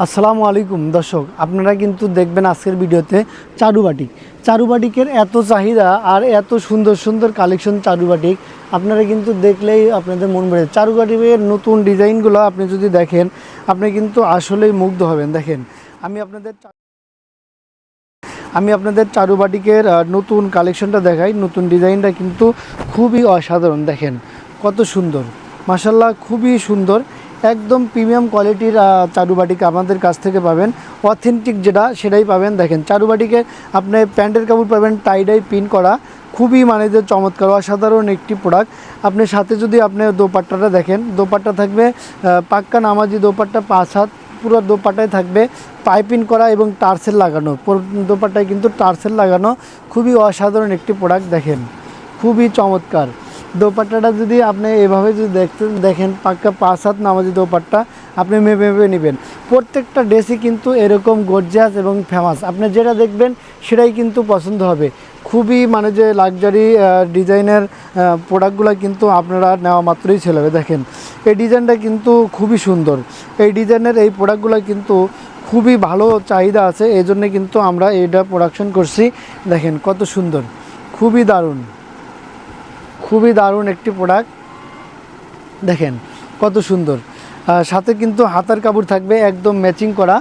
আসসালামু আলাইকুম দর্শক, আপনারা কিন্তু দেখবেন আজকের ভিডিওতে চারুবাটিক চারুবাটিকের এত চাহিদা আর এত সুন্দর সুন্দর কালেকশন চারুবাটিক আপনারা কিন্তু দেখলেই আপনাদের মন যাবে। চারুবাটিকের নতুন ডিজাইনগুলো আপনি যদি দেখেন, আপনি কিন্তু আসলেই মুগ্ধ হবেন। দেখেন, আমি আপনাদের আমি আপনাদের চারুবাটিকের নতুন কালেকশনটা দেখাই। নতুন ডিজাইনটা কিন্তু খুবই অসাধারণ। দেখেন, কত সুন্দর। মাসাল্লাহ খুবই সুন্দর। একদম প্রিমিয়াম কোয়ালিটির চারুবাটিক আমাদের কাছ থেকে পাবেন। অথেন্টিক যেটা, সেটাই পাবেন। দেখেন, চারুবাটিকে আপনি প্যান্টের কাপড় পাবেন টাইডাই পিন করা। খুবই মানে যে চমৎকার, অসাধারণ একটি প্রোডাক্ট আপনি সাথে যদি আপনি দোপাট্টাটা দেখেন, দোপাট্টা থাকবে পাক্কা নামাজি দোপাট্টা, পাঁচ হাত পুরো দোপাটায় থাকবে পাইপিং করা এবং টার্সেল লাগানো। পুরো দোপাটায় কিন্তু টার্সেল লাগানো। খুবই অসাধারণ একটি প্রোডাক্ট দেখেন। খুবই চমৎকার। দোপাট্টাটা যদি আপনি এভাবে যদি দেখতে দেখেন, পাক্কা পাঁচ হাত নামাজি দোপাট্টা, আপনি মেপে মেপে নেবেন। প্রত্যেকটা ড্রেসই কিন্তু এরকম গর্জিয়াস এবং ফেমাস আপনি যেটা দেখবেন, সেটাই কিন্তু পছন্দ হবে। খুবই মানে যে লাক্সারি ডিজাইনের প্রোডাক্টগুলো কিন্তু আপনারা নেওয়া মাত্রই ছেলেবে দেখেন, এই ডিজাইনটা কিন্তু খুবই সুন্দর। এই ডিজাইনের এই প্রোডাক্টগুলো কিন্তু খুবই ভালো চাহিদা আছে। এই জন্যে কিন্তু আমরা এটা প্রোডাকশন করছি। দেখেন কত সুন্দর। খুবই দারুণ। খুবই দারুণ একটি প্রোডাক্ট দেখেন, কত সুন্দর। সাথে কিন্তু হাতার কাপড় থাকবে, একদম ম্যাচিং করা।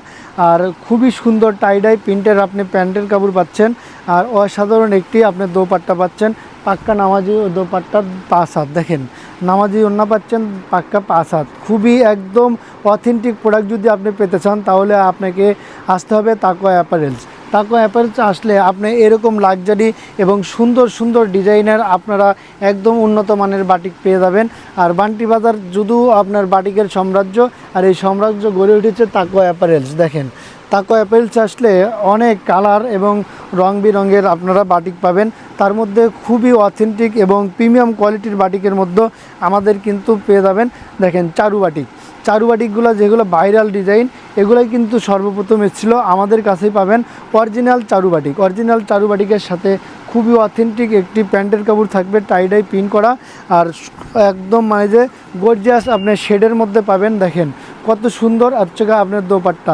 আর খুবই সুন্দর টাইডাই প্রিন্টের আপনি প্যান্টের কাপড় পাচ্ছেন। আর অসাধারণ একটি আপনি দোপাট্টা পাচ্ছেন। পাক্কা নামাজি ও দোপাট্টা পাঁচ হাত। দেখেন, নামাজি ওন্না পাচ্ছেন, পাক্কা পাঁচ হাত। খুবই একদম অথেন্টিক প্রোডাক্ট যদি আপনি পেতে চান, তাহলে আপনাকে আসতে হবে তাকোয়া অ্যাপারেলস তাকো অ্যাপারেলস আসলে আপনি এরকম লাক্সারি এবং সুন্দর সুন্দর ডিজাইনের আপনারা একদম উন্নত মানের বাটিক পেয়ে যাবেন। আর বান্টি বাজার যদিও আপনার বাটিকের সাম্রাজ্য, আর এই সাম্রাজ্য গড়ে উঠেছে তাকো অ্যাপারেলস দেখেন। তাকো অ্যাপারেলস আসলে অনেক কালার এবং রং বেরঙের আপনারা বাটিক পাবেন। তার মধ্যে খুবই অথেন্টিক এবং প্রিমিয়াম কোয়ালিটির বাটিকের মধ্যে আমাদের কিন্তু পেয়ে যাবেন। দেখেন চারু বাটিক চারু বাটিকগুলো যেগুলো ভাইরাল ডিজাইন এগুলোই কিন্তু সর্বপ্রথম এসেছিল। আমাদের কাছেই পাবেন original Charu batik original Charu বাটিকের সাথে খুবই অথেন্টিক একটি প্যান্টের কাপড় থাকবে টাইডাই পিন করা। আর একদম মানে যে গর্জিয়াস আপনি শেডের মধ্যে পাবেন, দেখেন কত সুন্দর আর চোখা আপনার দোপাট্টা।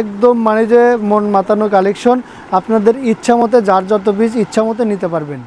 একদম মানে যে মন মাতানো কালেকশন আপনাদের ইচ্ছা মতে যার যত পিস ইচ্ছা মতো নিতে পারবেন।